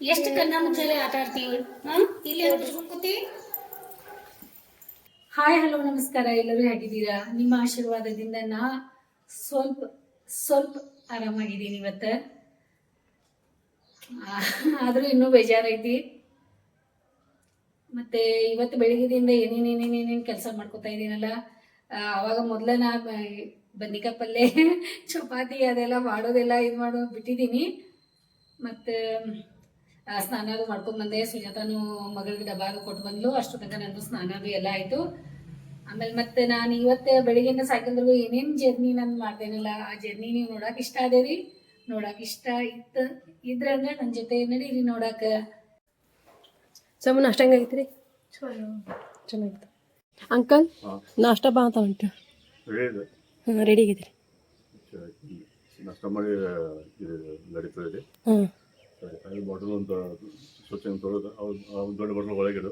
ಎಷ್ಟು ಕನ್ನಡ ಮುಚ್ಚಾಲೆ ಆಟ ಆಡ್ತೀವಿ? ಇಲ್ಲಿ ಹಾಯ್ ಹಲೋ ನಮಸ್ಕಾರ. ಎಲ್ಲರೂ ಹೇಗಿದ್ದೀರಾ? ನಿಮ್ಮ ಆಶೀರ್ವಾದದಿಂದ ನಾ ಸ್ವಲ್ಪ ಸ್ವಲ್ಪ ಆರಾಮಾಗಿದ್ದೀನಿ ಇವತ್ತ. ಆದರೂ ಇನ್ನೂ ಬೇಜಾರೈತಿ. ಮತ್ತೆ ಇವತ್ತು ಬೆಳಿಗ್ಗೆದಿಂದ ಏನೇನೇನೇನೇನೇನು ಏನೇನು ಏನೇನು ಕೆಲಸ ಮಾಡ್ಕೊತಾ ಇದ್ದೀನಲ್ಲ ಅವಾಗ ಮೊದಲ ನಾ ಬದ್ನಿಕಾಯಿ ಪಲ್ಯ ಚಪಾತಿ ಅದೆಲ್ಲ ಮಾಡೋದೆಲ್ಲ ಇದು ಮಾಡೋ ಬಿಟ್ಟಿದ್ದೀನಿ. ಮತ್ತು ಸ್ನಾನ ಅದು ಮಾಡ್ಕೊಂಡು ಬಂದೆ. ಸುಜಾತಾನು ಮಗಳಿಗೆ ಡಬ್ಬಾಗ ಅದು ಕೊಟ್ಟು ಬಂದ್ಲು. ಅಷ್ಟು ತನಕ ನಂದು ಸ್ನಾನ ಅದು ಎಲ್ಲ ಆಯ್ತು. ಆಮೇಲೆ ಮತ್ತೆ ನಾನು ಇವತ್ತೆ ಬೆಳಿಗ್ಗೆಯಿಂದ ಸಾಯಂಕಾಲದವರೆಗೂ ಏನೇನ್ ಜರ್ನಿ ನಾನು ಮಾಡ್ತೇನಲ್ಲ ಆ ಜರ್ನಿ ನೀವು ನೋಡಕ್ ಇಷ್ಟ ಅದೇರಿ ನೋಡಕ್ ಇಷ್ಟ ಇದ್ರ ಅಂದ್ರೆ ನನ್ನ ಜೊತೆ ನಡೀರಿ ನೋಡಕ. ಸಮನ್ ಅಷ್ಟಂಗ್ ಐತ್ರಿ ಚೆನ್ನಾಗಿತ್ತು. ಅಂಕಲ್ ನಾಷ್ಟ ಬಾ ಅಂತ ಹೊಂಟು. ರೆಡಿ ಆಗಿದ್ರಿ ನಷ್ಟ ಮಾಡಿ ಇದು ನಡೀತದೆ ಹಾಂ ಅಲ್ಲಿ ಬಾಟಲ್ ಒಂದು ಸ್ವಚ್ಛ ತೊಳೆದು ಅವ್ರು ದೊಡ್ಡ ಬಾಟಲ್ ಒಳಗಿಡು.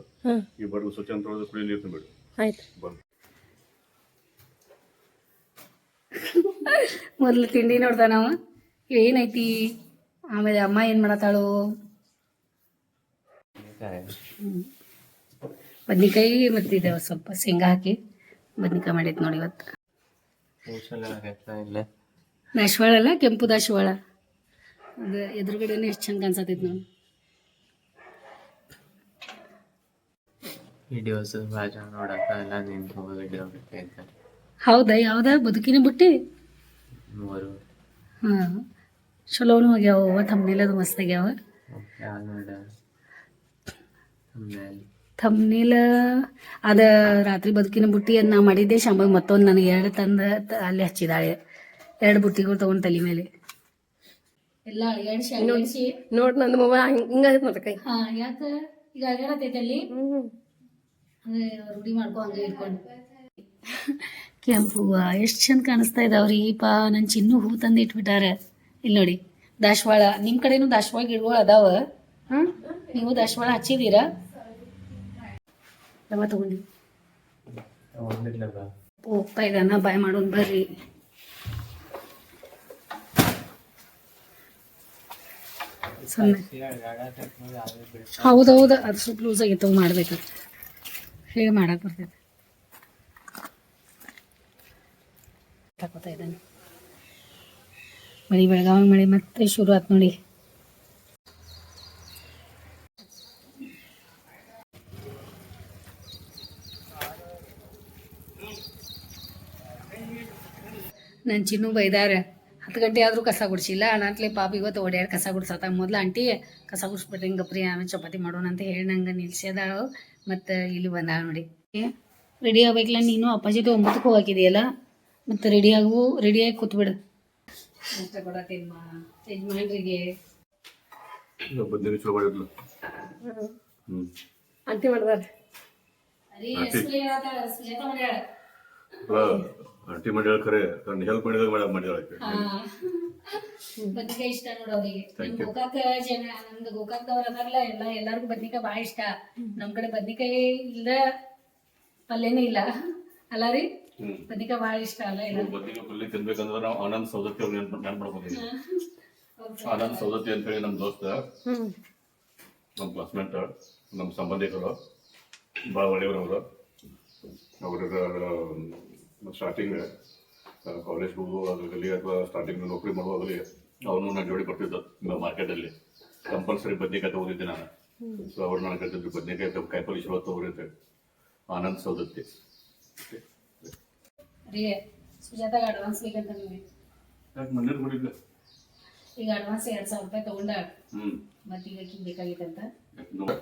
ಈ ಬಾಟಲ್ ಸ್ವಚ್ಛ ತೊಳೆದು ಕುಡಿ ನೀರು ತುಂಬಿಡು. ಆಯ್ತು. ಬಂದು ಮೊದಲು ತಿಂಡಿ ನೋಡ್ದ ನಾವು. ಏನೈತಿ? ಆಮೇಲೆ ಅಮ್ಮ ಏನು ಮಾಡತ್ತಾಳು? ಬದ್ನಿಕಾಯಿ. ಮತ್ತೆ ಇದು ಸ್ವಲ್ಪ ಶೇಂಗಾ ಹಾಕಿ ಬದ್ನಿಕಾಯಿ ಮಾಡೈತಿ ನೋಡಿ ಇವತ್ತು. ದಾಶವಾಳ ಅಲ್ಲ ಕೆಂಪು ದಾಸವಾಳ ಅದು ಎದುರುಗಡೆನೇ ಎಷ್ಟು ಚಂದ ಕಾಣಿಸತೈತಿ ನೋಡಿ. ವಿಡಿಯೋಸ್ ಭಾಳ ನೋಡಕ್ಕ ಎಲ್ಲ ನಿಂತು ವಿಡಿಯೋ ಬಿಟ್ಟಿದ್ದಾರೆ ಹೌದಾ? ಯಾವ್ದ? ಬದುಕಿನ ಬುಟ್ಟಿ? ಮೂರು. ಹಾಂ. ಚಲೋನು ಆಗ್ಯಾವ ಅದು ಮಸ್ತ್ ಆಗ್ಯಾವ. ಥಮ್ನೇಲ ಅದ ರಾತ್ರಿ ಬದುಕಿನ ಬುಟ್ಟಿ ಅದು ನಾ ಮಾಡಿದ್ದೆ. ಶಾಂಬ ಮತ್ತೊಂದು ನನಗೆ ಎರಡು ತಂದ ಅಲ್ಲಿ ಹಚ್ಚಿದಾಳೆ. ಎರಡು ಬುಟ್ಟಿಗಳು ತಗೊಂಡು ತಲೆ ಮೇಲೆ. ಎಲ್ಲ ಎರಡು ಶಾಂಬಿ ನೋಡಿ ನಂದು ಮೊಬೈಲ್ ಹಿಂಗ ಮತ್ತೆ ಕೈ. ಹಾ ಯಾಕ ಈಗ ಅಡ್ಯಾಡತೈತೆ ಅಲ್ಲಿ? ಅದೇ ರೂಢಿ ಮಾಡ್ಕೊ ಹಂಗೆ ಇಟ್ಕೊಂಡು. ಕೆಂಪು ಹೂವ ಎಷ್ಟು ಚಂದ ಕಾಣಿಸ್ತಾ ಇದಾವ್ರಿ ಪಾ ನನ್ನ ಚಿನ್ನು ಹೂ ತಂದು ಇಟ್ಬಿಟ್ಟಾರ. ಇಲ್ಲಿ ನೋಡಿ ದಾಶವಾಳ ನಿಮ್ಮ ಕಡೆನೂ ದಾಶವಾಳ ಗಿಡಗಳು ಅದಾವ? ಹಾಂ ನೀವು ದಾಶವಾಳ ಹಚ್ಚಿದ್ದೀರಾ ತಗೊಂಡಿ ಹೋಗ್ತಾ ಇದ್ದಾನ ಬಾಯ್ ಮಾಡೋನ್ ಬರ್ರಿ. ಸೊನ್ನೆ ಹೌದೌದು ಅದು ಸ್ವಲ್ಪ ಲೂಸ್ ಆಗಿತ್ತು ಮಾಡ್ಬೇಕು ಹೇಗೆ ಮಾಡಕ್ ಬರ್ತೈತೆ? ತಗೋತಾ ಇದ್ದಾನೆ. ಮಳೆ ಬೆಳಗಾವಿ ಮಳೆ ಮತ್ತೆ ಶುರು ಆಯ್ತು ನೋಡಿ. ನನ್ನ ಚಿನ್ನು ಬೈದಾರ. ಹತ್ತು ಗಂಟೆ ಆದರೂ ಕಸ ಗುಡಿಸಿಲ್ಲ ಅಣ್ಣತ್ಲೆ ಪಾಪ ಇವತ್ತು ಓಡ್ಯಾಡ ಕಸ ಗುಡ್ಸತ್ತ ಮೊದ್ಲು ಆಂಟಿ ಕಸ ಗುಡಿಸ್ಬಿಟ್ರಿ ಗಪ್ರಿ ಆಮೇಲೆ ಚಪಾತಿ ಮಾಡೋಣ ಅಂತ ಹೇಳಿ ನಂಗೆ ನಿಲ್ಸ್ಯದಾಳು. ಮತ್ತು ಇಲ್ಲಿ ಬಂದಾಳ ನೋಡಿ. ರೆಡಿ ಆಗ್ಬೇಕಲ್ಲ ನೀನು? ಅಪ್ಪಾಜಿ ಒಂಬತ್ತಕ್ಕೂ ಹಾಕಿದೆಯಲ್ಲ ಹೋಗಿದೆಯಲ್ಲ ಮತ್ತು ರೆಡಿ ಆಗು ರೆಡಿಯಾಗಿ ಕೂತ್ಬಿಡು. ಅಷ್ಟ ಕೊಡತ್ತೀಮ್ಮ ಯಜಮಾನ್ರಿಗೆ. ಆಂಟಿ ಮಾಡಿದಾರೆ. ಆಂಟಿ ಮಾಡ್ಯಾಳ ಖರೆ ತನ್ನ ಹೆಲ್ಪ್ ಮಾಡಿದಾಗ ಮೇಡಮ್ ಮಾಡ್ಯಾಳ ಹಾ ಬದ್ನಿಕಾಯಿ ಇಷ್ಟ ನೋಡು ಅವ್ರಿಗೆ ನಮ್ ಗೋಕಾಕ ಜನ ನಮ್ದು ಗೋಕಾಕ್ದವ್ರ ಅದಾರಲ್ಲ ಎಲ್ಲ ಎಲ್ಲಾರ್ಗು ಬದ್ನಿಕಾಯಿ ಭಾಳ ಇಷ್ಟ. ನಮ್ ಕಡೆ ಬದ್ನಿಕಾಯಿ ಇಲ್ದ ಪಲ್ಯನೇ ಇಲ್ಲ. ಅಲ್ಲ ರೀ? ಬದ್ನಿಕಾಯಿ ಭಾಳ ಇಷ್ಟ ಅಲ್ಲ ಎಲ್ಲ. ಬದ್ನಿಕಾಯಿ ಪಲ್ಯ ತಿನ್ಬೇಕಂದ್ರೆ ನಾವು ಆನಂದ್ ಸೌದತ್ತಿ ಅವ್ರು ನೆನ್ಪು ನೆನ್ಪು ಮಾಡ್ಕೊಂಡಿದ್ದೀವಿ ಆನಂದ್ ಸೌದತ್ತಿ ಅಂತ ಹೇಳಿ ನಮ್ಮ ದೋಸ್ತ ನಮ್ ನಮ್ಮ ಕ್ಲಾಸ್ಮೇಟ್ ನಮ್ಮ ಸಂಬಂಧಿಕರು ಭಾಳ ಒಳ್ಳೆಯವರು ಅವರು. ಅವ್ರಿಗೆ ಸ್ಟಾರ್ಟಿಂಗ್ ಕಾಲೇಜ್ ಹೋಗುವಾಗಲಿ ಅಥವಾ ಸ್ಟಾರ್ಟಿಂಗ್ ನೌಕರಿ ಮಾಡುವಾಗಲಿ ಅವನು ನನ್ನ ಜೋಡಿ ಬರ್ತಿದ್ದ ಮಾರ್ಕೆಟಲ್ಲಿ ಕಂಪಲ್ಸರಿ ಬದನೆಕಾಯಿ ತಗೊಂಡಿದ್ದೆ ನಾನು. ಸೊ ಅವ್ರು ನಾನು ಕಟ್ಟಿದ್ರು ಬದನೆಕಾಯಿ ತಗೊ ಕಾಯಿಪಲ್ಲೆ ಚಲೋ ತಗೋರಿ ಅಂತ. ಆನಂದ್ ಸೌದತ್ತಿ. ರೀ ಸುಜಾತಾಗ ಅಡ್ವಾನ್ಸ್ ಬೇಕಂತ ನಿಮಗೆ ಯಾಕೆ ಮನೇಲಿ ಮಾಡಿದ್ದೆ ಈಗ ಅಡ್ವಾನ್ಸ್ ಎರಡ್ ಸಾವಿರ ರೂಪಾಯಿ ತಗೊಂಡ ಹ್ಞೂ ಮತ್ತೆ ಈಗ ಆಕಿಗ್ ಬೇಕಾಗಿತ್ತಂತ ನೋಡಿ.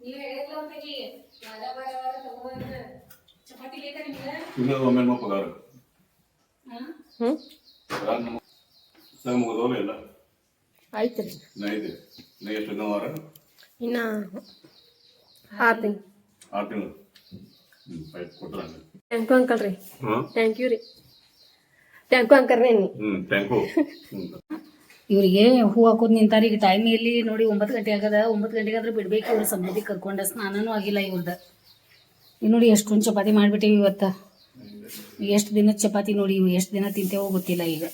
ನೀವು ಹೇಳಿಲ್ಲ ಅವ್ರಿಗೆ ಪಗಾರ. ಹ್ಞೂ ಪಗಾರ ನಮ್ಮ ಸರ್ ಇಲ್ಲ. ಆಯ್ತು ರೀ. ನಾ ಎಷ್ಟು ಇನ್ನೂ ವಾರ? ಇನ್ನು ಆರು ತಿಂಗ್ ಆರು ತಿಂಗಳು. ಹ್ಞೂ ಆಯ್ತು ಕೊಟ್ಟರೆ ಥ್ಯಾಂಕ್ ಯು ಅಂಕಲ್ ರೀ. ಹಾಂ? ಥ್ಯಾಂಕ್ ಯು ರೀ. ಥ್ಯಾಂಕ್ ಯು ಅಂಕಲ್ ರೀ ನೀ ಹ್ಞೂ ಥ್ಯಾಂಕ್ ಯು ಹ್ಞೂ ಇವರಿಗೆ ಹೂ ಹಾಕೋದ್ ನಿಂತಾರ ಈಗ ಟೈಮ್ ಎಲ್ಲಿ ನೋಡಿ ಒಂಬತ್ತು ಗಂಟೆ ಆಗದ. ಒಂಬತ್ತು ಗಂಟೆಗಾದ್ರೆ ಬಿಡ್ಬೇಕು ಇವ್ರ ಸಂಬಂಧಿ ಕರ್ಕೊಂಡ. ಸ್ನಾನನೂ ಆಗಿಲ್ಲ ಇವ್ರದ. ನೋಡಿ ಎಷ್ಟೊಂದು ಚಪಾತಿ ಮಾಡಿಬಿಟ್ಟಿವಿ ಇವತ್ತು. ಎಷ್ಟು ದಿನ ಚಪಾತಿ ನೋಡಿ ಎಷ್ಟು ದಿನ ತಿಂತೇವೋ ಗೊತ್ತಿಲ್ಲ ಈಗ.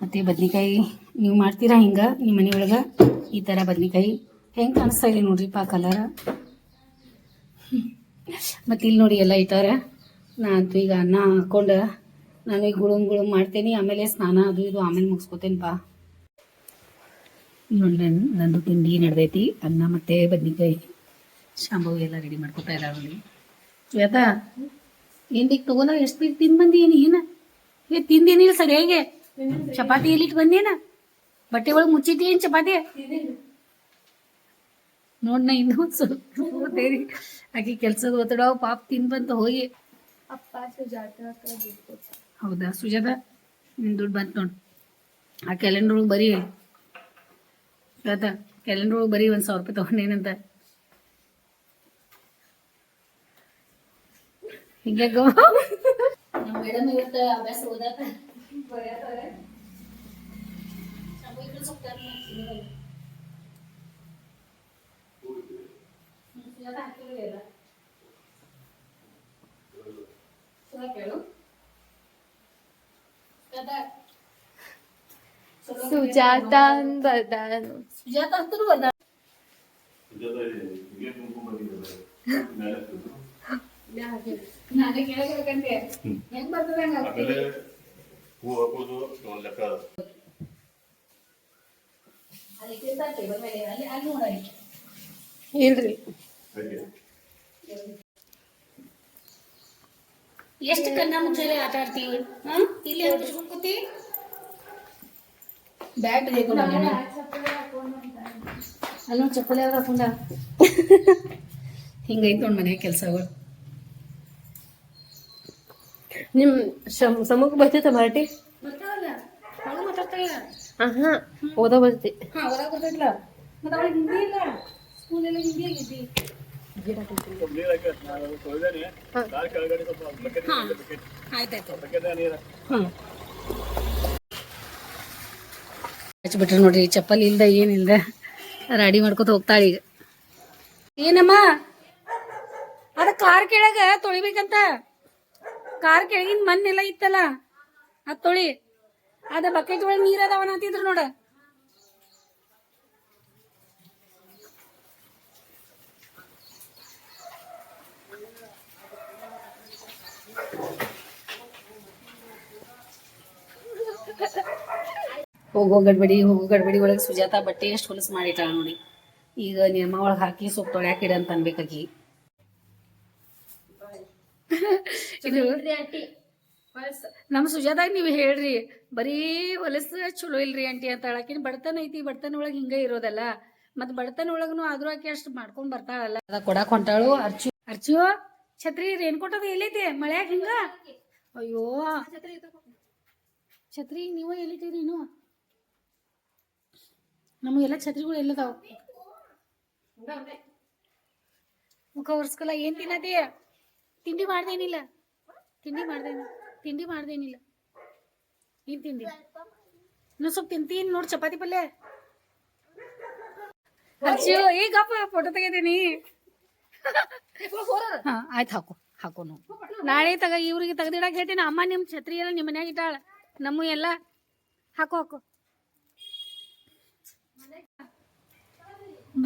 ಮತ್ತು ಬದ್ನಿಕಾಯಿ, ನೀವು ಮಾಡ್ತೀರಾ ಹಿಂಗೆ, ನಿಮ್ಮ ಮನೆಯೊಳಗೆ ಈ ಥರ ಬದ್ನಿಕಾಯಿ ಹೆಂಗೆ ಕಾಣಿಸ್ತಾ ಇದೆ ಪಾ ಕಲರ ಮತ್ತು ಇಲ್ಲಿ ನೋಡಿ ಎಲ್ಲ ಇಟ್ಟಾರ. ನಾನು ಈಗ ಅನ್ನ ಹಾಕ್ಕೊಂಡು ನಾನು ಈಗ ಗುಳುಮ್ ಗುಳುಮ್ ಮಾಡ್ತೇನೆ, ಆಮೇಲೆ ಸ್ನಾನ ಅದು ಇದು ಆಮೇಲೆ ಮುಗಿಸ್ಕೊತೇನೆ ಬಾ ನೋಡಿ ನನ್ನ ನಂದು ತಿಂಡಿ ನಡೆದೈತಿ, ಅನ್ನ ಮತ್ತು ಬದ್ನಿಕಾಯಿ. ಶಾಂಭವಿ ಎಲ್ಲ ರೆಡಿ ಮಾಡ್ಕೊತಾ ಇದ್ದಾಳೆ ನೋಡಿ. ಶ್ವೇತಾ ಏನು ಈಗ ತಗೋನ ಎಷ್ಟು ಬೇಗ ತಿಂದು ಬಂದಿ ಏನು ಏನು ಏ ತಿಂದೇನಿಲ್ಲ ಸರಿಯಾಗಿ ಚಪಾತಿ ಎಲ್ಲಿಟ್ಟು ಬಂದೇನ ಬಟ್ಟೆ ಒಳಗೆ ಮುಚ್ಚಿಟ್ಟಿ ಏನು ಚಪಾತಿ? ನೋಡ್ ನಾ ಇನ್ನೂ ಒಂದ್ ಸ್ವಲ್ಪ ತೇರಿ. ಆಕಿ ಕೆಲ್ಸದ ಒತ್ತಡ ಪಾಪ ತಿಂದ್ ಬಂತ ಹೋಗಿ. ಹೌದಾ ಸುಜಾತ? ನಿನ್ ದುಡ್ಡು ಬಂತು ನೋಡ್. ಆ ಕ್ಯಾಲೆಂಡರ್ ಒಳಗೆ ಬರೀ ಸುಜಾತ ಕ್ಯಾಲೆಂಡರ್ ಒಳಗೆ ಬರೀ ಒಂದ್ ಸಾವಿರ ರೂಪಾಯಿ ತಗೊಂಡೇನಂತ? ಹಿಂಗ್ಯಾಗೋ ನಮ್ಮ ಮೇಡಮ್ ಇವತ್ತು ಅಭ್ಯಾಸ ಓದಾತ ಬರ್ಯಾತಾರೆ ಸುಜಾತ ಬರ್ದಾನು ಸುಜಾತ ಅಂತೂ ಬಂದ ನಾನೇ ಕೇಳಬೇಕಂತೆ ಹೆಂಗ್ ಬರ್ತದೆ ಹಂಗ ಆಮೇಲೆ ಹೂ ಹಾಕೋದು ಒಂದು ಲೆಕ್ಕ ಇಲ್ರಿ. ಎಷ್ಟು ಕನ್ನ ಮುಚ್ಚಾಲೆ ಆಟ ಆಡ್ತೀವಿ? ಹಾ ಇಲ್ಲಿ ಕೂತಿ ಬ್ಯಾಟ್ ಬೇಕು ಅಲ್ಲ ಅಲ್ಲೊಂದು ಚಪ್ಪಲಿ ಯಾವ್ದು ಹಾಕೊಂಡ ಹಿಂಗೈತೆ ನೋಡ್ ಮನೆ ಕೆಲಸಗಳು ನಿಮ್ ಶಮ್ ಸಮೂಹ ಬರ್ತೈತ ಮರಾಠಿ? ಹಾ ಓದೋ ಬರ್ತೈತಿ. ಹಚ್ಬಿಟ್ರೆ ನೋಡ್ರಿ ಚಪ್ಪಲಿ ಇಲ್ದ ಏನಿಲ್ದ ರೆಡಿ ಮಾಡ್ಕೊತ ಹೋಗ್ತಾಳೆ ಈಗ. ಏನಮ್ಮ? ಅದ ಕಾರ್ ಕೆಳಗ ತೊಳಿಬೇಕಂತ. ಕಾರ್ ಕೆಳಗಿನ ಮಣ್ಣೆಲ್ಲ ಇತ್ತಲ್ಲ? ಅದ್ ತೊಳಿ. ಅದ ಬಕೆಟ್ ಒಳಗೆ ನೀರ್ ಅದಾವನ ಅಂತಿದ್ರು ನೋಡ. ಹೋಗೋ ಗಡ್ಬಡಿ ಹೋಗೋ ಗಡ್ಬಡಿ. ಒಳಗೆ ಸುಜಾತ ಬಟ್ಟೆ ಎಷ್ಟು ಹೊಲಸು ಮಾಡಿಟ್ಟಾಳ ನೋಡಿ. ಈಗ ನಿರ್ಮ ಒಳಗೆ ಹಾಕಿ ಸೊಪ್ಪು ತೊಳ್ಯಾಕ ಇಡ ಅಂತ ಅನ್ಬೇಕಾಕಿ ಇದು ನಮ್ಮ ಸುಜಾತಾಗ ನೀವು ಹೇಳ್ರಿ ಬರೀ ಹೊಲಸ ಚಲೋ ಇಲ್ರಿ ಆಂಟಿ ಅಂತ ಹೇಳಕಿನ ಬಡತನ ಐತಿ ಬಡತನ ಒಳಗೆ ಹಿಂಗ ಇರೋದಲ್ಲ. ಮತ್ ಬಡತನ ಒಳಗನು ಆದ್ರೂ ಆಕಿ ಅಷ್ಟು ಮಾಡ್ಕೊಂಡ್ ಬರ್ತಾಳಲ್ಲ. ಅದ ಕೊಡಾಕ್ ಹೊಂಟಾಳು ಅರ್ಚು ಅರ್ಚು ಛತ್ರಿ ರೇನ್ ಕೊಟ್ಟದ ಎಲ್ಲೈತಿ ಮಳ್ಯಾಗ ಹಿಂಗ? ಅಯ್ಯೋ. ಛತ್ರಿ ನೀವು ನೀನು? ಇನ್ನು ನಮಗೆಲ್ಲ ಛತ್ರಿಗಳು ಎಲ್ಲದಾವ. ಮುಖ ಒರ್ಸ್ಕಲ್ಲ ಏನ್ ತಿನ್ನತಿ ತಿಂಡಿ ಮಾಡ್ದೇನಿಲ್ಲ. ತಿಂಡಿ ಮಾಡ್ದೇನ, ತಿಂಡಿ ಮಾಡ್ದೇನಿಲ್ಲ. ಏನ್ ತಿಂಡಿ? ಇನ್ನೂ ಸ್ವಲ್ಪ ತಿಂತೀನಿ ನೋಡ್ ಚಪಾತಿ ಪಲ್ಯ. ಅಚ್ಚು ಈಗಪ್ಪ ಫೋಟೋ ತೆಗಿದೀನಿ. ಹಾಂ, ಆಯ್ತು ಹಾಕು ಹಾಕು ನಾಳೆ ತಗ ಇವ್ರಿಗೆ ತೆಗ್ದಿಡಕ್ ಹೇಳ್ತೀನಿ. ಅಮ್ಮ ನಿಮ್ ಛತ್ರಿ ಎಲ್ಲ ನಿಮ್ಮ ಮನ್ಯಾಗ ಇಟ್ಟಾಳ. ನಮ್ಮ ಎಲ್ಲ ಹಾಕು ಹಾಕು.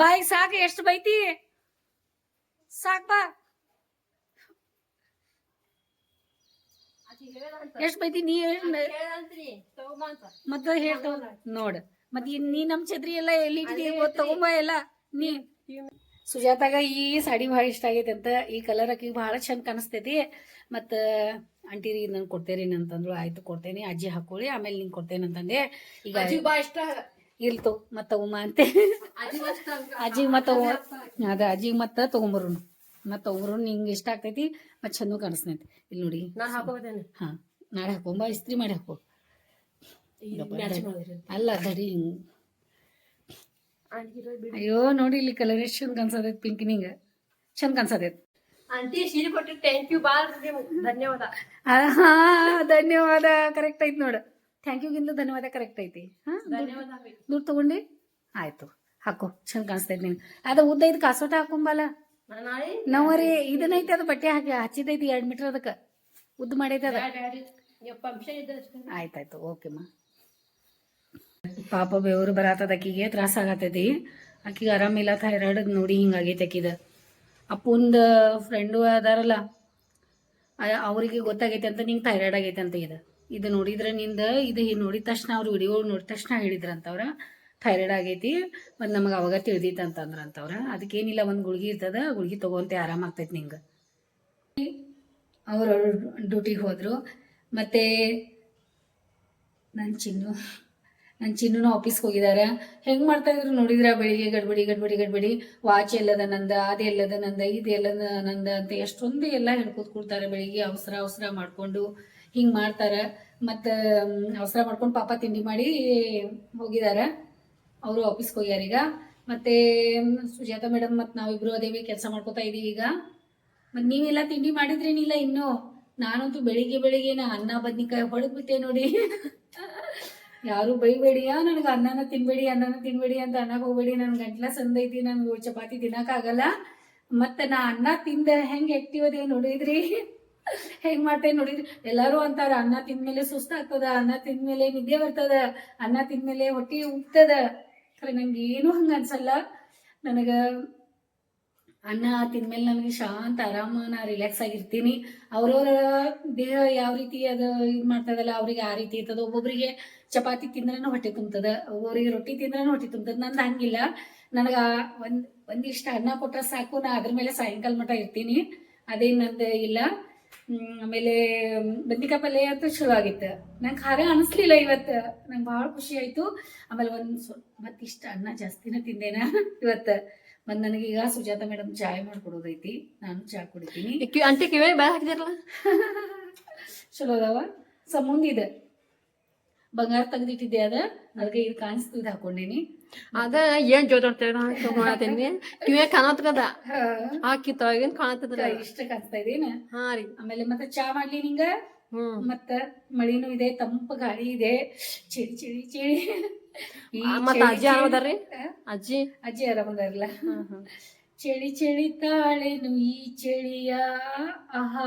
ಬಾಯ್ ಸಾಕು, ಎಷ್ಟು ಬೈತಿ? ಸಾಕ್ ಬಾ. ಎಷ್ಟು ಬೈತಿ ನೀ ಮತ್ತ ಹೇಳ್ತಾವ ನೋಡ. ಮತ್ ನೀ ನಮ್ ಛತ್ರಿ ಎಲ್ಲ ಎಲ್ಲಿ ತಗೊಂಬ ಎಲ್ಲ. ನೀ ಸುಜಾತಾಗ ಈ ಸಾಡಿ ಭಾಳ ಇಷ್ಟ ಆಗೈತೆ ಅಂತ ಈ ಕಲರ್ ಆಕಿಗೆ ಭಾಳ ಚಂದ ಕಾಣಿಸ್ತೈತಿ. ಮತ್ತ ಆಂಟಿ ರೀ ನನ್ ಕೊಡ್ತೇರಿ ಅಂತಂದ್ರು ಆಯ್ತು ಕೊಡ್ತೇನೆ ಅಜ್ಜಿ ಹಾಕೊಳ್ಳಿ ಆಮೇಲೆ ನಿಂಗೆ ಕೊಡ್ತೇನೆ ಅಂತಂದೆ. ಈಗ ಇಲ್ತು ಮತ್ತ ತಗೊಂಬ ಅಂತೆ. ಅಜ್ಜಿಗೆ ಮತ್ತ ಅದ ಅಜ್ಜಿಗೆ ಮತ್ತ ತಗೊಂಬರುನು. ಮತ್ತ ತಗೊಂಬರು ನಿಂಗ ಇಷ್ಟ ಆಗ್ತೈತಿ ಮತ್ ಚಂದ ಕಾಣಿಸ್ತೈತಿ ಇಲ್ಲಿ ನೋಡಿ. ನಾನು ಹಾಕೋಬೇಕೇನೆ ಹಾ ನಾಳೆ ಹಾಕೊಂಬ ಇಸ್ತ್ರಿ ಮಾಡಿ ಹಾಕೋ. ಅಲ್ಲ ದಡಿ. ಹಿಂಗ್ ಅಯ್ಯೋ ನೋಡಿ ಇಲ್ಲಿ ಕಲರ್ ಎಷ್ಟು ಚಂದ ಕಾಣಿಸತೈತಿ ಪಿಂಕ್ ನಿಂಗ. ಚಂದ ಕಾಣಿಸತೈತಿ. ಆಂಟಿ ಸೀರೆ ಕೊಟ್ಟು ಥ್ಯಾಂಕ್ ಯು ಧನ್ಯವಾದ. ಹಾ ಧನ್ಯವಾದ. ಕರೆಕ್ಟ್ ಐತಿ ನೋಡ. ಥ್ಯಾಂಕ್ ಯು ಗಿಂತ ಧನ್ಯವಾದ ಕರೆಕ್ಟ್ ಐತಿ. ಹಾ ಧನ್ಯವಾದ ದುಡ್ಡು ತಗೊಂಡಿ? ಆಯ್ತು. ಹಾಕೋ ಚಂದ ಕಾಣಿಸ್ತೈತಿ ನಿಂಗೆ. ಅದ ಉದ್ದ ಇದ್ ಕಾಸೋಟ ಹಾಕೊಂಬಲ್ಲ. ನಾವರಿ ಇದನ್ನೈತಿ ಅದು ಬಟ್ಟೆ ಹಾಕಿ ಹಚ್ಚಿದೈತಿ ಎರಡ್ ಮೀಟರ್ ಅದಕ್ಕ. ಉದ್ದ ಮಾಡೈತೆ ಅದ. ಆಯ್ತಾಯ್ತು ಓಕೆಮ್ಮ ಪಾಪ ಬೆವರು ಬರತ್ತದ ಆಕಿಗೆ ತ್ರಾಸ ಆಗತ್ತೈತಿ ಆಕಿಗೆ ಆರಾಮಿಲ್ಲ ಥೈರಾಯ್ಡ್ ನೋಡಿ ಹಿಂಗಾಗೈತೆ ಆಕಿದ ಅಪ್ಪಂದ ಫ್ರೆಂಡು ಅದಾರಲ್ಲ ಅವರಿಗೆ ಗೊತ್ತಾಗೈತೆ ಅಂತ ನಿಂಗೆ ಥೈರಾಯ್ಡ್ ಆಗೈತೆ ಅಂತ ಇದು. ಇದು ನೋಡಿದ್ರೆ ನಿಂದ ಇದು ಹಿಂಗೆ ನೋಡಿದ ತಕ್ಷಣ ಅವ್ರು ವಿಡಿಯೋ ನೋಡಿದ ತಕ್ಷಣ ಹೇಳಿದ್ರಂತವ್ರ. ಥೈರಾಯ್ಡ್ ಆಗೈತಿ, ಮತ್ತು ನಮಗೆ ಅವಾಗ ತಿಳಿದೈತೆ ಅದಕ್ಕೆ ಅದಕ್ಕೇನಿಲ್ಲ ಒಂದು ಗುಳ್ಗಿ ಇರ್ತದ, ಗುಳ್ಗಿ ತೊಗೊಂತೆ ಆರಾಮಾಗ್ತೈತಿ ನಿಂಗೆ. ಅವರು ಡ್ಯೂಟಿಗೆ ಹೋದರು. ಮತ್ತು ನನ್ನ ಚಿನ್ನು ನನ್ನ ಚಿನ್ನೂ ಆಫೀಸ್ಗೆ ಹೋಗಿದ್ದಾರೆ ಹೆಂಗೆ ಮಾಡ್ತಾ ಇದ್ರು ನೋಡಿದ್ರ? ಬೆಳಿಗ್ಗೆ ಗಡ್ಬಡಿ ಗಡ್ಬಡಿ ಗಡ್ಬಡಿ. ವಾಚ್ ಎಲ್ಲದ ನಂದ, ಅದು ಎಲ್ಲದ ನಂದ, ಇದು ಎಲ್ಲದ ನಂದ ಅಂತ ಎಷ್ಟೊಂದು ಎಲ್ಲ ಹೇಳ್ಕೊತ್ ಕೊಡ್ತಾರೆ. ಬೆಳಿಗ್ಗೆ ಅವಸರ ಅವಸರ ಮಾಡಿಕೊಂಡು ಹಿಂಗೆ ಮಾಡ್ತಾರೆ. ಮತ್ತು ಅವಸರ ಮಾಡ್ಕೊಂಡು ಪಾಪ ತಿಂಡಿ ಮಾಡಿ ಹೋಗಿದ್ದಾರೆ ಅವರು ಆಫೀಸ್ಗೆ ಹೋಗ್ಯಾರ ಈಗ. ಮತ್ತೆ ಸುಜಾತ ಮೇಡಮ್ ಮತ್ತು ನಾವಿಬ್ರು ಅದೇವಿ ಕೆಲಸ ಮಾಡ್ಕೋತಾ ಇದೀವಿ ಈಗ. ಮತ್ತು ನೀವೆಲ್ಲ ತಿಂಡಿ ಮಾಡಿದ್ರೇನಿಲ್ಲ ಇನ್ನು? ನಾನಂತೂ ಬೆಳಿಗ್ಗೆ ಬೆಳಿಗ್ಗೆ ನಾ ಅನ್ನ, ಬದ್ನಿಕಾಯಿ ಹೊಡೆದ್ಬಿಟ್ಟೆ ನೋಡಿ. ಯಾರು ಬೈಬೇಡಿಯಾ ನನಗೆ ಅನ್ನನ ತಿನ್ಬೇಡಿ ಅನ್ನನ ತಿನ್ಬೇಡಿ ಅಂತ ಅನ್ನ ಹೋಗ್ಬೇಡಿ. ನನ್ ಗಂಟ್ಲ ಸಂದೈತಿ, ನನ್ಗೆ ಚಪಾತಿ ತಿನ್ನಕ್ಕಾಗಲ್ಲ ಮತ್ತೆ ನಾ ಅನ್ನ ತಿಂದ, ಹೆಂಗೆ ಆಕ್ಟಿವ್ ಅದೇ ನೋಡಿದ್ರಿ? ಹೆಂಗ್ ಮಾಡ್ತೇನೆ ನೋಡಿದ್ರಿ? ಎಲ್ಲಾರು ಅಂತಾರ, ಅನ್ನ ತಿಂದ್ಮೇಲೆ ಸುಸ್ತಾಗ್ತದ, ಅನ್ನ ತಿಂದ್ಮೇಲೆ ನಿದ್ದೆ ಬರ್ತದ, ಅನ್ನ ತಿಂದ್ಮೇಲೆ ಹೊಟ್ಟಿ ಉಗ್ತದ ಖರೆ ನಂಗೆ ಏನು ಹಂಗೆ ಅನ್ಸಲ್ಲ. ನನಗೆ ಅನ್ನ ತಿಂದ್ಮೇಲೆ ನನಗೆ ಶಾಂತ ಆರಾಮ, ನಾ ರಿಲ್ಯಾಕ್ಸ್ ಆಗಿರ್ತೀನಿ. ಅವ್ರವ್ರ ದೇಹ ಯಾವ ರೀತಿ ಅದು ಇದು ಮಾಡ್ತದಲ್ಲ, ಅವ್ರಿಗೆ ಆ ರೀತಿ ಇರ್ತದೆ. ಒಬ್ಬೊಬ್ಬರಿಗೆ ಚಪಾತಿ ತಿಂದ್ರೂ ಹೊಟ್ಟೆ ತುಂಬ್ತದ. ಒಬ್ಬೊಬ್ರಿಗೆ ರೊಟ್ಟಿ ತಿಂದ್ರೂ ಹೊಟ್ಟೆ ತುಂಬ್ತದ. ನಂದು ಹಂಗಿಲ್ಲ. ನನಗೆ ಒಂದು, ಒಂದಿಷ್ಟ ಅನ್ನ ಕೊಟ್ಟರೆ ಸಾಕು, ನಾ ಅದ್ರ ಮೇಲೆ ಸಾಯಂಕಾಲ ಮಟ ಇರ್ತೀನಿ. ಅದೇನು ನಂದು ಇಲ್ಲ. ಆಮೇಲೆ ಬದ್ನಿಕಾಯಿ ಪಲ್ಯ ಅಂತೂ ಚಲೋ ಆಗಿತ್ತು? ನಂಗೆ ಖಾರ ಅನಿಸ್ಲಿಲ್ಲ ಇವತ್ತು. ನಂಗೆ ಭಾಳ ಖುಷಿ ಆಯಿತು. ಆಮೇಲೆ ಒಂದು ಸ್ವಲ್ಪ ಮತ್ತಿಷ್ಟ ಅನ್ನ ಜಾಸ್ತಿನ ತಿಂದೇನ ಇವತ್ತು. ಮತ್ತು ನನಗೀಗ ಸುಜಾತ ಮೇಡಮ್ ಚಾಯ್ ಮಾಡ್ಕೊಡೋದೈತಿ. ನಾನು ಚಾ ಕುಡಿತೀನಿ. ಅಂಟಿ ಕಿವೇ ಬಾಯ್ ಹಾಕಿದಿರಲ್ಲ? ಚಲೋ ಅದಾವ. ಸಮುಂದಿದೆ ಬಂಗಾರ ತೆಗ್ದಿಟ್ಟಿದ್ದೆ ಅದ. ಅದಕ್ಕೆ ಇದು ಕಾಣಿಸ್ತು ಇದು ಹಾಕೊಂಡೇನಿ. ಅದ ಏನ್ ಜೋತಾಡ್ತೇವೆ ತಗೊಳತೇನಿ ಕಿವಿ ಕಾಣತ್ತದ ಹಾಕಿ ತೊಳಗಿನ ಕಾಣತ್ತದ್ರ ಇಷ್ಟ ಕಾಣಿಸ್ತಾ ಇದೇನ ಹಾ ರೀ. ಆಮೇಲೆ ಮತ್ತೆ ಚಾ ಮಾಡ್ಲಿ ನಿಂಗ? ಮತ್ತ ಮಳಿನೂ ಇದೆ ತಂಪು ಗಾಳಿ ಇದೆ. ಚಿಡಿ ಚಿಡಿ ಚಿಡಿ ಈ ಮತ್ತ ಚಳಿ ಅಜ್ಜಿ ಆರಾಮದಾರ್ರಿ ಅಜ್ಜಿ? ಅಜ್ಜಿ ಆರಾಮದಾರಲ್ಲ ಚಳಿ ಚಳಿ ತಾಳೆನು ಈ ಚಳಿಯ. ಆಹಾ.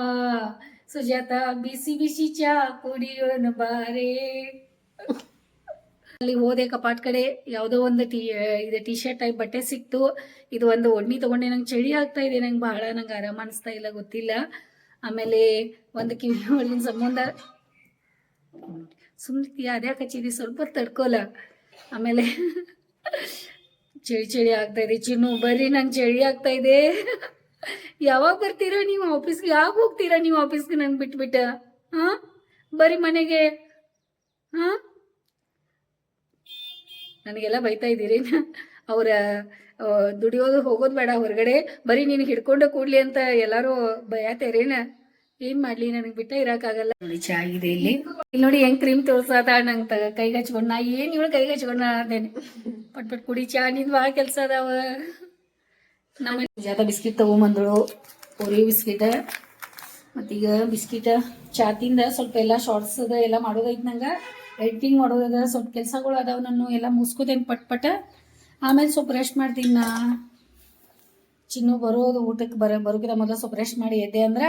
ಸುಜಾತ ಬಿಸಿ ಬಿಸಿ ಚಾ ಕುಡಿಯೋನು ಬಾರೆ. ಅಲ್ಲಿ ಹೋದೆ, ಕಪಾಟ್ ಕಡೆ ಯಾವುದೋ ಒಂದು ಟೀ ಇದು ಟಿ ಶರ್ಟ್ ಟೈಪ್ ಬಟ್ಟೆ ಸಿಕ್ತು. ಇದು ಒಂದು ಒಡ್ನಿ ತಗೊಂಡೆ. ನಂಗೆ ಚಳಿ ಆಗ್ತಾ ಇದೆ. ನಂಗೆ ಬಹಳ ನಂಗೆ ಆರಾಮ ಅನಿಸ್ತಾ ಇಲ್ಲ, ಗೊತ್ತಿಲ್ಲ. ಆಮೇಲೆ ಒಂದು ಕಿವಿ ಒಳಗಿನ ಸಂಬಂಧ. ಸುಮ್ಮನೆ ಅದ್ಯಾಕೆ ಹಚ್ಚಿದಿ ಸ್ವಲ್ಪ ತಡ್ಕೋಲ ಆಮೇಲೆ ಚಳಿ ಚಳಿ ಆಗ್ತಾ ಇದೆ. ಚಿನ್ನು, ಬರ್ರಿ, ನಂಗೆ ಚಳಿ ಆಗ್ತಾ ಇದೆ. ಯಾವಾಗ ಬರ್ತೀರಾ ನೀವು ಆಫೀಸ್ಗೆ? ಯಾವಾಗ ಹೋಗ್ತೀರಾ ನೀವು ಆಫೀಸ್ಗೆ? ನಂಗೆ ಬಿಟ್ಬಿಟ್ಟ. ಹಾಂ? ಬರ್ರಿ ಮನೆಗೆ. ಹಾ? ನನಗೆಲ್ಲ ಬೈತಾ ಇದ್ದೀರಿ. ಅವರ ದುಡಿಯೋದು ಹೋಗೋದು ಬೇಡ ಹೊರಗಡೆ ಬರೀ ನೀನು ಹಿಡ್ಕೊಂಡು ಕೂಡ್ಲಿ ಅಂತ ಎಲ್ಲರೂ ಬಯತೇರೇನ ಏನ್ ಮಾಡ್ಲಿ ನನಗೆ ಬಿಟ್ಟ ಇರಕ್ಕಾಗಲ್ಲ ನೋಡಿ ಚಾ ಇದೆ ಇಲ್ಲಿ. ಇಲ್ಲಿ ನೋಡಿ ಹೆಂಗ್ ಕ್ರೀಮ್ ತೋರ್ಸದ ನಂಗೆ ತಗ ಕೈಗೆ ಹಚ್ಕೊಂಡ್ ನಾ ಏನ್ ಇವಳು ಕೈಗೆ ಹಚ್ಕೊಂಡ ಅದೇನೆ. ಪಟ್ ಪಟ್ ಕುಡಿ ಚಾ ನಿಂದ ಭಾಳ ಕೆಲಸ ಅದಾವ. ನಮ್ಮ ಜಾತ ಬಿಸ್ಕಿಟ್ ತಗೊಂಬಂದಳು ಓರಿಯೋ ಬಿಸ್ಕಿಟ. ಮತ್ತೀಗ ಬಿಸ್ಕಿಟ ಚಾ ತಿಂದ ಸ್ವಲ್ಪ ಎಲ್ಲ ಶಾರ್ಟ್ಸ್ ಅದ ಎಲ್ಲ ಮಾಡೋದೈತ್ ನಂಗೆ. ಎಡಿಟಿಂಗ್ ಮಾಡೋದ ಸ್ವಲ್ಪ ಕೆಲಸಗಳು ಅದಾವ, ನಾನು ಎಲ್ಲ ಮುಗಿಸ್ಕೋತೇನೆ ಪಟ್ ಪಟ. ಆಮೇಲೆ ಸ್ವಲ್ಪ ರೆಸ್ಟ್ ಮಾಡ್ತೀನಿ ನಾ. ಚಿನ್ನು ಬರೋದು ಊಟಕ್ಕೆ ಬರ ಬರೋಕ್ಕಿಂತ ಮೊದಲು ಸ್ವಲ್ಪ ರೆಸ್ಟ್ ಮಾಡಿ ಎದ್ದೆ ಅಂದ್ರೆ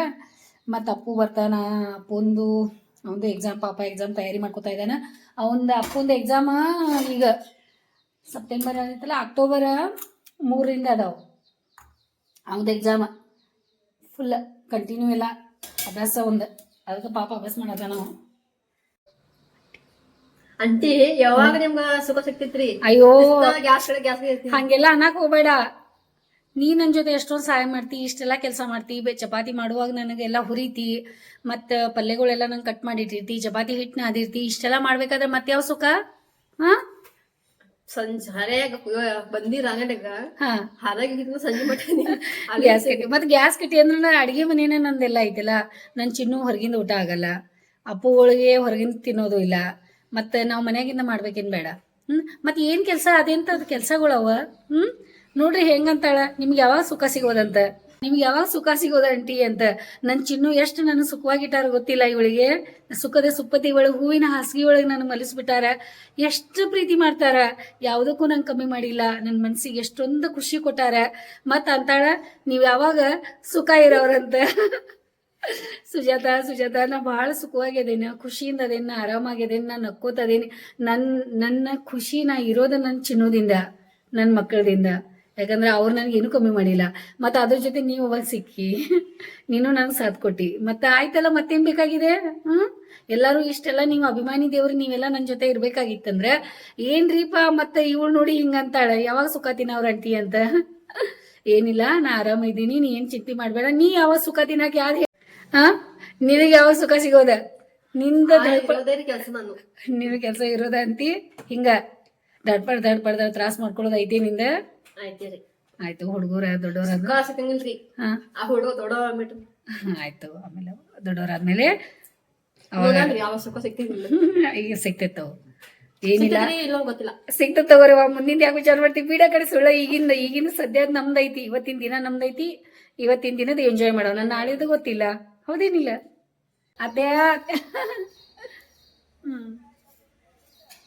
ಮತ್ತು ಅಪ್ಪು ಬರ್ತಾನ ಅಪ್ಪಂದು ಅವನದು ಎಕ್ಸಾಮ್ ಪಾಪ ಎಕ್ಸಾಮ್ ತಯಾರಿ ಮಾಡ್ಕೋತಾ ಇದ್ದಾನೆ. ಅವನ ಅಪ್ಪಂದು ಎಕ್ಸಾಮ ಈಗ ಸೆಪ್ಟೆಂಬರ್ ಅಂತಲ್ಲ ಅಕ್ಟೋಬರ್ ಮೂರರಿಂದ ಅದಾವ. ಅವನದು ಎಕ್ಸಾಮ ಫುಲ್ ಕಂಟಿನ್ಯೂ ಎಲ್ಲ ಅಭ್ಯಾಸ ಒಂದು. ಅದಕ್ಕೆ ಪಾಪ ಅಭ್ಯಾಸ ಮಾಡೋದ ನಾವು ಅಂಟಿ ಯಾವಾಗ ನಿಮ್ಗ ಸುಖ ಸಿಕ್ತಿತ್ರಿ ಅಯ್ಯೋ. ಗ್ಯಾಸ್ ಕಡೆ ಗ್ಯಾಸ್ ಹಂಗೆಲ್ಲ ಅನ್ನಕ್ ಹೋಗ್ಬೇಡ. ನೀ ನನ್ನ ಜೊತೆ ಎಷ್ಟೊಂದು ಸಹಾಯ ಮಾಡ್ತಿ ಇಷ್ಟೆಲ್ಲ ಕೆಲಸ ಮಾಡ್ತಿ ಬೆ ಚಪಾತಿ ಮಾಡುವಾಗ ನನಗೆಲ್ಲ ಹುರಿತಿ ಮತ್ತ ಪಲ್ಯಗಳೆಲ್ಲ ನಂಗೆ ಕಟ್ ಮಾಡಿಟ್ಟಿರ್ತಿ ಚಪಾತಿ ಹಿಟ್ನ ಅದಿರ್ತಿ ಇಷ್ಟೆಲ್ಲ ಮಾಡ್ಬೇಕಾದ್ರೆ ಮತ್ತೆ ಯಾವ ಸುಖ? ಹಾ? ಸಂಜೆ ಹರ್ಯಾಗ ಬಂದಿರ ಅಂಗಡಿಗ? ಹಾ. ಹರಾಗಿ ಸಂಜೆ ಮಟ್ಟ ಗ್ಯಾಸ್ ಕಟ್ಟಿ ಮತ್ತೆ ಗ್ಯಾಸ್ ಕಟ್ಟಿ ಅಂದ್ರೆ ಅಡಿಗೆ ಮನೇನೆ ನಂದೆಲ್ಲ ಐತಲ್ಲ ನನ್ ಚಿನ್ನು ಹೊರಗಿಂದ ಊಟ ಆಗಲ್ಲ. ಅಪ್ಪುಗಳಿಗೆ ಹೊರಗಿಂದ ತಿನ್ನೋದು ಇಲ್ಲ. ಮತ್ತೆ ನಾವು ಮನ್ಯಾಗಿಂದ ಮಾಡ್ಬೇಕೇನ್ ಬೇಡ. ಹ್ಮ್? ಮತ್ತೆ ಏನ್ ಕೆಲಸ? ಅದು ಕೆಲ್ಸಗಳವ? ಹ್ಮ್? ನೋಡ್ರಿ ಹೆಂಗಂತಾಳ? ನಿಮ್ಗೆ ಯಾವಾಗ ಸುಖ ಸಿಗೋದಂತ? ನಿಮ್ಗೆ ಯಾವಾಗ ಸುಖ ಸಿಗೋದ ಅಂಟಿ ಅಂತ? ನನ್ನ ಚಿನ್ನು ಎಷ್ಟು ನನ್ನ ಸುಖವಾಗಿಟ್ಟಾರ ಗೊತ್ತಿಲ್ಲ ಇವಳಿಗೆ. ಸುಖದ ಸುಪ್ಪತಿ ಒಳಗೆ, ಹೂವಿನ ಹಾಸಿಗೆ ಒಳಗೆ ನಾನು ಮಲಿಸ್ಬಿಟ್ಟಾರ. ಎಷ್ಟು ಪ್ರೀತಿ ಮಾಡ್ತಾರ? ಯಾವುದಕ್ಕೂ ನಂಗೆ ಕಮ್ಮಿ ಮಾಡಿಲ್ಲ. ನನ್ನ ಮನ್ಸಿಗೆ ಎಷ್ಟೊಂದು ಖುಷಿ ಕೊಟ್ಟಾರ. ಮತ್ತು ಅಂತಾಳ, ನೀವು ಯಾವಾಗ ಸುಖ ಇರೋರಂತ? ಸುಜಾತ ಸುಜಾತ, ನಾ ಬಹಳ ಸುಖವಾಗಿದ್ದೇನೆ. ಖುಷಿಯಿಂದ ಅದೇನ ಆರಾಮಾಗಿದ್ದೇನೆ, ನಾ ನಕ್ಕೋತ ಅದೇನಿ ನನ್ನ ನನ್ನ ಖುಷಿ ನಾ ಇರೋದ ನನ್ನ ಚಿನ್ನೋದಿಂದ ನನ್ನ ಮಕ್ಕಳದಿಂದ. ಯಾಕಂದ್ರೆ ಅವ್ರು ನನಗೆ ಏನು ಕಮ್ಮಿ ಮಾಡಿಲ್ಲ. ಮತ್ತೆ ಅದ್ರ ಜೊತೆ ನೀವು ಅವಾಗ ಸಿಕ್ಕಿ, ನೀನು ನನಗೆ ಸಾಥ್ ಕೊಟ್ಟಿ. ಮತ್ತೆ ಆಯ್ತಲ್ಲ, ಮತ್ತೇನ್ ಬೇಕಾಗಿದೆ? ಹ್ಮ್? ಎಲ್ಲಾರು ಇಷ್ಟೆಲ್ಲ, ನೀವು ಅಭಿಮಾನಿ ದೇವ್ರು, ನೀವೆಲ್ಲ ನನ್ನ ಜೊತೆ ಇರ್ಬೇಕಾಗಿತ್ತಂದ್ರೆ, ಏನ್ರೀಪ ಮತ್ತೆ ಇವಳು ನೋಡಿ ಹಿಂಗಂತಾಳೆ, ಯಾವಾಗ ಸುಖಾತಿನ ಅವ್ರ ಅಂತ? ಏನಿಲ್ಲ, ನಾ ಆರಾಮಿದ್ದೀನಿ ನೀ ಏನ್ ಚಿಂತೆ ಮಾಡಬೇಡ. ನೀ ಯಾವಾಗ ಸುಖ ತಿನ್ನಕ್ಕೆ ಯಾರು ಹಾ? ನಿನಗೆ ಯಾವ ಸುಖ ಸಿಗೋದ? ನಿಂದ ನಿನ್ ಕೆಲಸ ನಿನಗೆ ಕೆಲಸ ಇರೋದ ಅಂತಿ? ಹಿಂಗ ದಡ್ಪಡ್ ದಡ್ಪಡ್ ತ್ರಾಸ್ ಮಾಡ್ಕೊಳ್ಳೋದು ಐತಿ ನಿಂದ? ಆಯ್ತು ಹುಡುಗರ ದೊಡ್ಡವ್ರ ಆಯ್ತು ಆಮೇಲೆ ದೊಡ್ಡವರಾದ್ಮೇಲೆ ಆದ್ಮೇಲೆ ಯಾವ ಸುಖ ಈಗ ಸಿಗ್ತೈತವು ಏನಿಲ್ಲ. ಸಿಗ್ತದ ಮುಂದಿನ ಯಾಕೆ ವಿಚಾರ ಮಾಡ್ತೀವಿ? ಬೀಡ ಕಡೆ ಸುಳ್ಳ ಈಗಿಂದ ಈಗಿನ ಸದ್ಯದ ನಮ್ದೈತಿ ಇವತ್ತಿನ ದಿನ ನಮ್ದೈತಿ ಇವತ್ತಿನ ದಿನದ ಎಂಜಾಯ್ ಮಾಡೋಣ. ನಾಳೆದು ಗೊತ್ತಿಲ್ಲ. हो दे आत्या.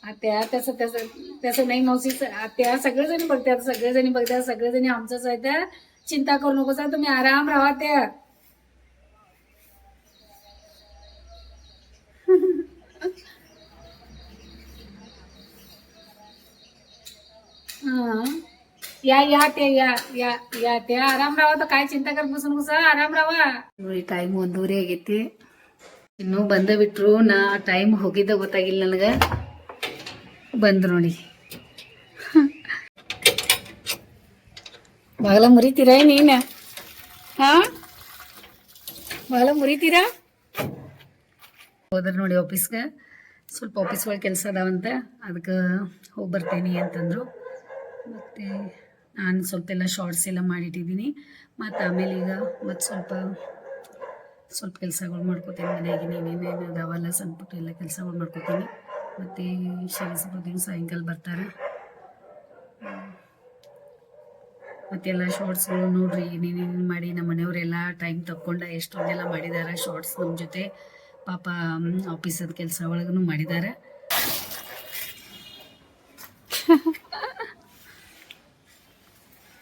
आत्या त्याचं त्याचं त्याचं नाही मावशीच आत्या सगळेजणी बघतात सगळेजणी बघतात सगळेजणी आमचंच आहे त्या. चिंता करू नकोसा तुम्ही आराम राहा त्या हां. या या त्या या या या त्या ಆರಾಮ್ ರಾವ ತ ಕಾಯ್ ಚಿಂತೆ ಕರ್ ಬಸ್ ನಗುಸ ಆರಾಮ್ ರಾವ ನೋಡಿ ಟೈಮ್ ಒಂದೂವರೆ ಆಗೈತಿ ಇನ್ನೂ ಬಂದ ಬಿಟ್ರು ನಾ ಟೈಮ್ ಹೋಗಿದ್ದ ಗೊತ್ತಾಗಿಲ್ಲ ನನಗೆ ಬಂದ್ರು ನೋಡಿ ಬಾಗಲ ಮುರಿತೀರಾ ನೀನ ಹಾ ಬಾಗಲ ಮುರಿತೀರಾ ಹೋದ್ರ ನೋಡಿ ಆಫೀಸ್ಗೆ ಸ್ವಲ್ಪ ಆಫೀಸ್ ಒಳಗೆ ಕೆಲಸ ಅದಾವಂತ ಅದಕ್ಕೆ ಹೋಗಿ ಬರ್ತೇನೆ ಅಂತಂದರು ಮತ್ತು ನಾನು ಸ್ವಲ್ಪ ಎಲ್ಲ ಶಾರ್ಟ್ಸ್ ಎಲ್ಲ ಮಾಡಿಟ್ಟಿದ್ದೀನಿ. ಮತ್ತು ಆಮೇಲೆ ಈಗ ಮತ್ತು ಸ್ವಲ್ಪ ಸ್ವಲ್ಪ ಕೆಲಸಗಳು ಮಾಡ್ಕೋತೀನಿ ಮನೆಯಾಗಿ. ಏನೇನೇನು ಅದಾವಲ್ಲ ಪುಟ್ಟ ಎಲ್ಲ ಕೆಲಸಗಳು ಮಾಡ್ಕೋತೀನಿ. ಮತ್ತು ಶನಿಸಬೋದಿನ ಸಾಯಂಕಾಲ ಬರ್ತಾರೆ. ಮತ್ತೆಲ್ಲ ಶಾರ್ಟ್ಸ್ಗಳು ನೋಡ್ರಿ ಏನೇನೇನು ಮಾಡಿ ನಮ್ಮ ಮನೆಯವರೆಲ್ಲ ಟೈಮ್ ತಕ್ಕೊಂಡ ಎಷ್ಟೊಂದೆಲ್ಲ ಮಾಡಿದ್ದಾರೆ ಶಾರ್ಟ್ಸ್ ನಮ್ಮ ಜೊತೆ. ಪಾಪ ಆಫೀಸದ ಕೆಲಸ ಒಳಗೂ ಮಾಡಿದ್ದಾರೆ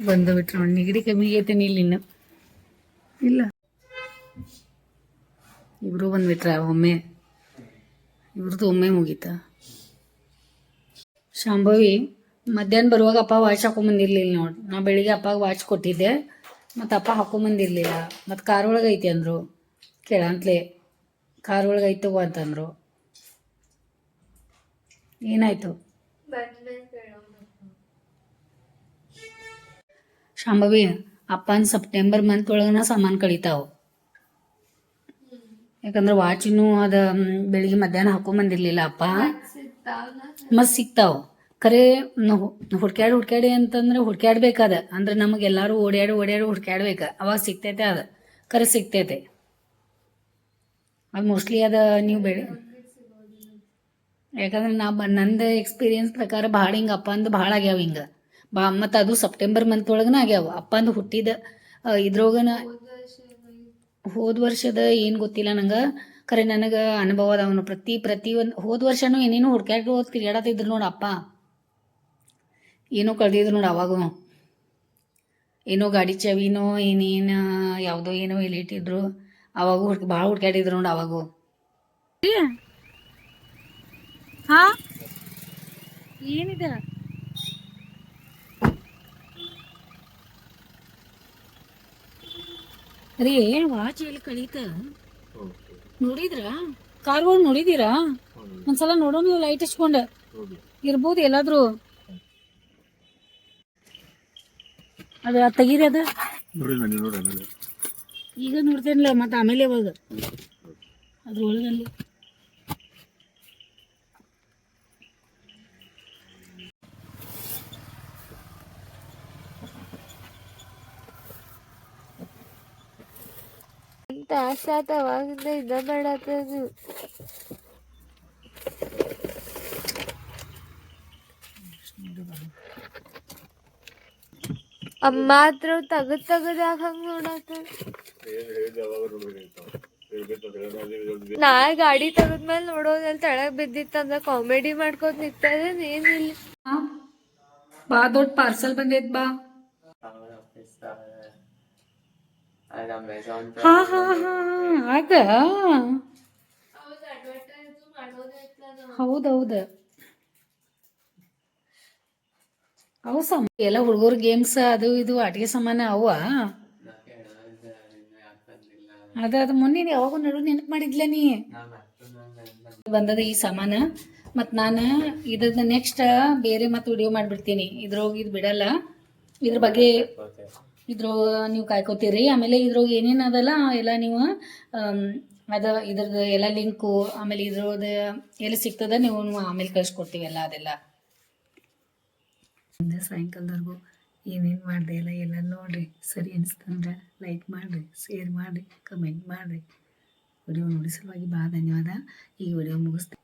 ಬಂದು ಬಿಟ್ರು ನೆಗಡಿ ಕಮ್ಮಿ ಐತೆ ಇಲ್ಲಿ ಇನ್ನು. ಇಲ್ಲ. ಇಬ್ರು ಬಂದ್ಬಿಟ್ರ ಒಮ್ಮೆ. ಇವ್ರದ್ದು ಒಮ್ಮೆ ಮುಗೀತ? ಶಾಂಭವಿ, ಮಧ್ಯಾಹ್ನ ಬರುವಾಗ ಅಪ್ಪ ವಾಚ್ ಹಾಕೊಂಬಂದಿರ್ಲಿಲ್ಲ ನೋಡಿ. ನಾ ಬೆಳಿಗ್ಗೆ ಅಪ್ಪಗೆ ವಾಚ್ ಕೊಟ್ಟಿದ್ದೆ, ಮತ್ತು ಅಪ್ಪ ಹಾಕೊಂಬಂದಿರ್ಲಿಲ್ಲ. ಮತ್ತು ಕಾರ್ ಒಳಗೆ ಐತಿ ಅಂದರು. ಕೇಳಂತ್ಲೆ ಕಾರ್ ಒಳಗೆ ಐತವ ಅಂತಂದರು. ಏನಾಯ್ತು? ಶಾಂಭವಿ ಅಪ್ಪನ ಸೆಪ್ಟೆಂಬರ್ ಮಂತ್ ಒಳಗನ ಸಾಮಾನು ಕಳಿತಾವು ಯಾಕಂದ್ರೆ ವಾಚಿನೂ ಅದ ಬೆಳಿಗ್ಗೆ ಮಧ್ಯಾಹ್ನ ಹಾಕೊಂಬಂದಿರ್ಲಿಲ್ಲ ಅಪ್ಪ ಮತ್ ಸಿಗ್ತಾವ ಖರೆ ಹುಡ್ಕ್ಯಾಡಿ ಹುಡ್ಕ್ಯಾಡಿ ಅಂತಂದ್ರೆ ಹುಡ್ಕ್ಯಾಡ್ಬೇಕಾದ ಅಂದ್ರೆ ನಮಗೆ ಎಲ್ಲಾರು ಓಡ್ಯಾಡಿ ಓಡ್ಯಾಡಿ ಹುಡ್ಕ್ಯಾಡ್ಬೇಕ ಅವಾಗ ಸಿಗ್ತೈತೆ ಅದ. ಖರೆ ಸಿಗ್ತೈತೆ. ಅದು ಮೋಸ್ಟ್ಲಿ ಅದ ನೀವು ಬೆಳೆ ಯಾಕಂದ್ರೆ ನಾ ನಂದು ಎಕ್ಸ್ಪೀರಿಯನ್ಸ್ ಪ್ರಕಾರ ಭಾಳ ಹಿಂಗೆ ಅಪ್ಪಂದು ಭಾಳ ಆಗ್ಯಾವ ಹಿಂಗೆ. ಬಾ, ಮತ್ತು ಅದು ಸೆಪ್ಟೆಂಬರ್ ಮಂತ್ ಒಳಗನ ಆಗ್ಯಾವ. ಅಪ್ಪಂದು ಹುಟ್ಟಿದ ಇದ್ರೊಳಗನ ಹೋದ ವರ್ಷದ ಏನು ಗೊತ್ತಿಲ್ಲ ನಂಗೆ. ಖರೆ ನನಗೆ ಅನುಭವ ಅದಾವನು ಪ್ರತಿ ಪ್ರತಿ ಒಂದು, ಹೋದ ವರ್ಷನೂ ಹೋದ್ ಹುಡ್ಕ್ಯಾಡ್ ತಿರ್ಗಾಡತ್ತಿದ್ರು ನೋಡ ಅಪ್ಪ. ಏನೋ ಕಳ್ದಿದ್ರು ನೋಡಿ ಅವಾಗೂ. ಏನೋ ಗಾಡಿ ಚವಿನೋ ಏನೇನು, ಯಾವುದೋ ಏನೋ ಇಲ್ಲಿ ಇಟ್ಟಿದ್ರು. ಅವಾಗೂ ಹುಡ್ಕಿ ಭಾಳ ಹುಡ್ಕ್ಯಾಡಿದ್ರು ನೋಡಿ ಅವಾಗೂ. ಹಾ? ಏನಿದೆ? ರೀ ವಾಚ್ ಎಲ್ಲಿ ಕಳೀತ. ನೋಡಿದ್ರ? ಕಾರ್ಗಳು ನೋಡಿದೀರಾ ಒಂದ್ಸಲ ನೋಡೋಣ ಲೈಟ್ ಹಚ್ಕೊಂಡ. ಇರ್ಬೋದು ಎಲ್ಲಾದ್ರೂ. ಅದ ತೆಗೀರಿ ಅದ. ನೋಡಿ ನೋಡಿ ಈಗ ನೋಡ್ತೇನಲ್ಲ ಮತ್ತೆ ಆಮೇಲೆ ಯಾವಾಗ? ಅದ್ರೊಳಗಲ್ಲಿ. ತಾಸಾತ ಅವಾಗಿಂದ ಇದ ಮಾಡತ್ತದು ಅಮ್ಮ ಹತ್ರ ತಗದ್ ತಗದ್ ಹಾಕಂಗ್ ನೋಡತ್ತ ನಾಳೆ ಗಾಡಿ ತೆಗದ್ಮೇಲೆ ನೋಡೋದಲ್ಲಿ ತೆಳಗ್ ಬಿದ್ದಿತ್ತಂದ್ರ ಕಾಮಿಡಿ ಮಾಡ್ಕೋತ ನಿಂತದೇನ್ ಏನಿಲ್ಲ ಬಾ ದೊಡ್ಡ ಪಾರ್ಸಲ್ ಬಂದೈತ್ ಬಾ ಹಾ ಹಾ ಹಾ ಅದ ಹೌದೌದು. ಅವು ಸಮ ಎಲ್ಲ ಹುಡುಗರು ಗೇಮ್ಸ್ ಅದು ಇದು ಆಟಿಕೆ ಸಾಮಾನ ಅವ? ಅದ ಅದು ಮೊನ್ನೆ ಯಾವಾಗ ನಡು ನೆನಪು ಮಾಡಿದ್ಲ ನೀ? ಬಂದದ ಈ ಸಾಮಾನ. ಮತ್ತು ನಾನು ಇದ್ರದ್ದು ನೆಕ್ಸ್ಟ್ ಬೇರೆ ಮತ್ತೆ ವಿಡಿಯೋ ಮಾಡಿಬಿಡ್ತೀನಿ. ಇದ್ರೋಗಿ ಇದು ಬಿಡಲ್ಲ. ಇದ್ರ ಬಗ್ಗೆ ಇದ್ರ ನೀವು ಕಾಯ್ಕೋತೀರಿ. ಆಮೇಲೆ ಇದ್ರೊಳಗೆ ಏನೇನು ಅದಲ್ಲ, ಎಲ್ಲ ನೀವು ಅದ ಇದ್ರದ್ದು ಎಲ್ಲ ಲಿಂಕು ಆಮೇಲೆ ಇದ್ರದ್ದು ಎಲ್ಲಿ ಸಿಗ್ತದ ನೀವು ಆಮೇಲೆ ಕಳ್ಸಿಕೊಡ್ತೀವಿ ಎಲ್ಲ ಅದೆಲ್ಲ. ಸಾಯಂಕಾಲದವರೆಗೂ ಏನೇನು ಮಾಡಿದೆ ಎಲ್ಲ ಎಲ್ಲ ನೋಡಿರಿ. ಸರಿ ಅನಿಸ್ತಂದ್ರೆ ಲೈಕ್ ಮಾಡಿರಿ ಶೇರ್ ಮಾಡಿರಿ ಕಮೆಂಟ್ ಮಾಡಿರಿ. ವಿಡಿಯೋ ನೋಡಿ ಸಲುವಾಗಿ ಭಾಳ ಧನ್ಯವಾದ. ಈ ವಿಡಿಯೋ ಮುಗಿಸ್ತೀನಿ